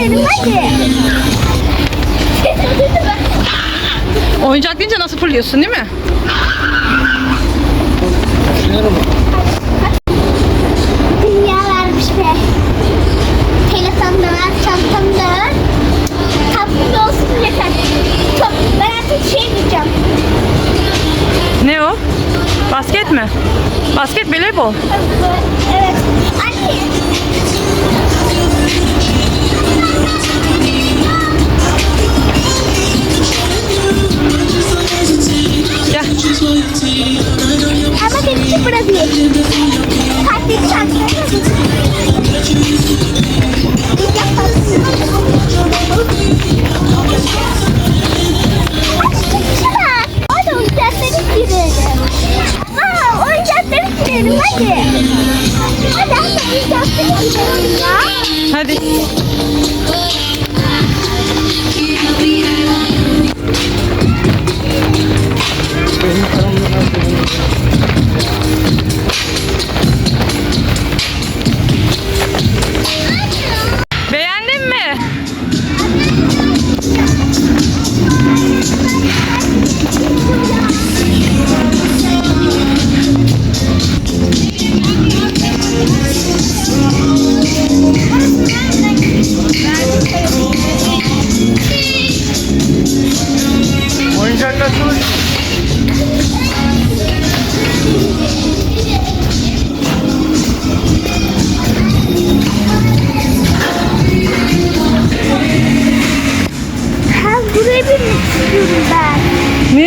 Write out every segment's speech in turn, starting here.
gidelim hadi. Oyuncak deyince nasıl fırlıyorsun değil mi? Dünya vermiş be. Telefon da var, çantam da var. Tatlı olsun yeter. Top, ben artık şey diyeceğim. Ne o? Basket mi? Basket voleybol. Evet. Anne. Gel. Ama benimki burada değil.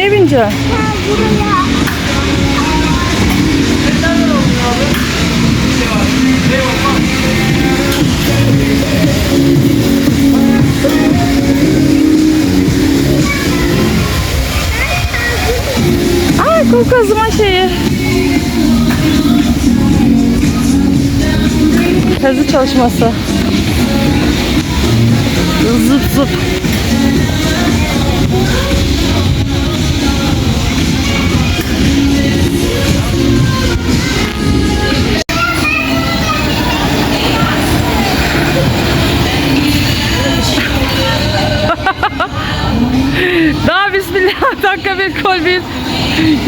Ben. Neye bineceksin? Buraya. Aa kum kazıma şeyi. Kazı çalışması. Zıp zıp. Bismillah dakika bir kol bir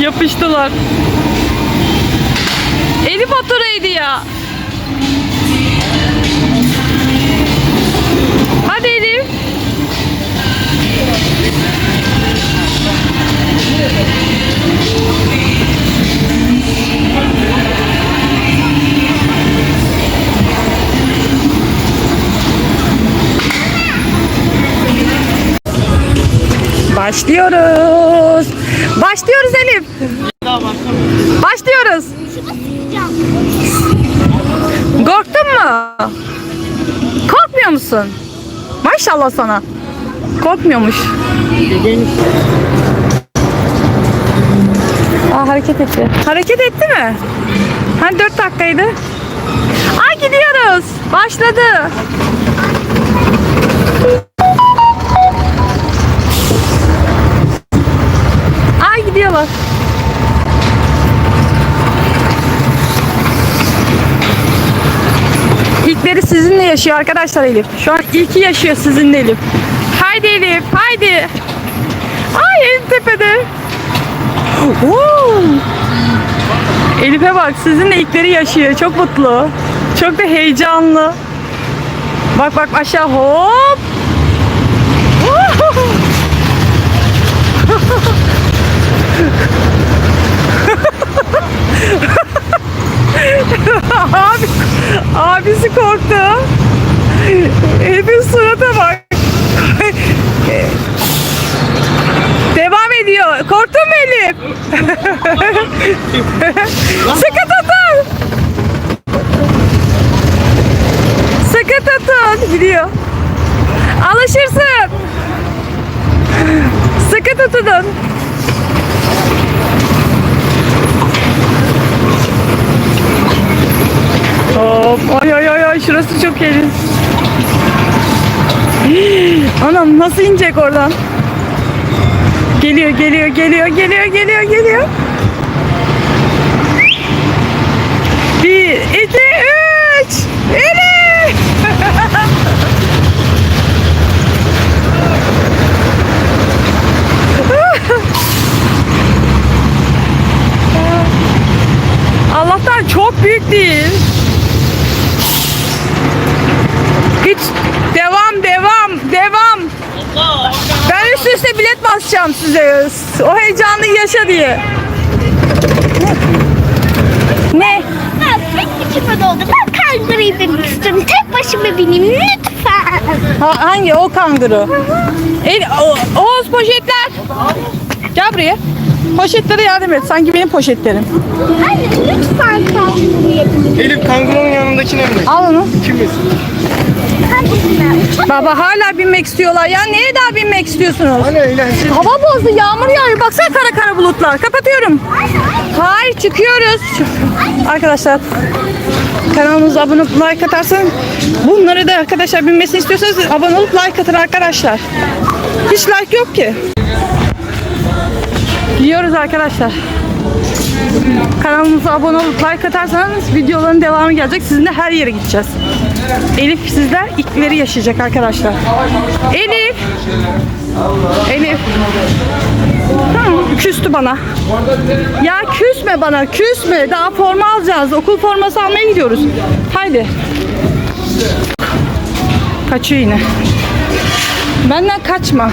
yapıştılar. Elif oturaydı ya. Hadi Elif. Başlıyoruz. Başlıyoruz Elif. Başlıyoruz. Korktun mu? Korkmuyor musun? Maşallah sana. Korkmuyormuş. Aa, hareket etti. Hareket etti mi? Hani 4 dakikaydı. Ay gidiyoruz. Başladı. İlkleri sizinle yaşıyor arkadaşlar Elif. Şu an ilki yaşıyor sizinle Elif. Haydi Elif, haydi. Ay en tepede. Woo! Elif'e bak sizinle ilkleri yaşıyor. Çok mutlu. Çok da heyecanlı. Bak bak aşağı hop. Woo! Abi, abisi korktu. Elif'in surata bak. Devam ediyor. Korktun mu Elif? Sıkı tutun. Sıkı tutun. Gidiyor. Alışırsın. Sıkı tutun. Hop. Ay ay ay ay şurası çok erin. Hii, Anam nasıl inecek oradan? Geliyor, geliyor, geliyor, geliyor, geliyor, geliyor. Bir, iki, üç. Elif! Allah'tan çok büyük değil. Hiç devam basacağım size. O heyecanı yaşa diye. Ne? Ha, tek içime doldu. Ben kangurayı binmek istiyorum. Tek başıma bineyim lütfen. Ha, hangi o kanguru? El, o, Oğuz poşetler. Gel buraya. Poşetlere yardım et. Sanki benim poşetlerim. Hayır lütfen kanguraya bineyim. Elif kangurunun yanındakine mi? Al onu. Kim misin? Baba hala binmek istiyorlar. Ya neye daha binmek istiyorsunuz? Hani eğlenceli. Hava bozdu. Yağmur yağıyor. Baksana kara kara bulutlar. Kapatıyorum. Hayır çıkıyoruz. Arkadaşlar kanalımıza abone olup like atarsanız bunları da arkadaşlar binmesini istiyorsanız abone olup like atın arkadaşlar. Hiç like yok ki. Gidiyoruz arkadaşlar. Kanalımıza abone olup like atarsanız videoların devamı gelecek. Sizinle her yere gideceğiz. Elif sizler ilkleri yaşayacak arkadaşlar. Elif. Elif. Hı, küstü bana. Ya küsme bana, küsme. Daha forma alacağız. Okul forması almaya gidiyoruz. Haydi. Kaçıyor yine. Benden kaçma.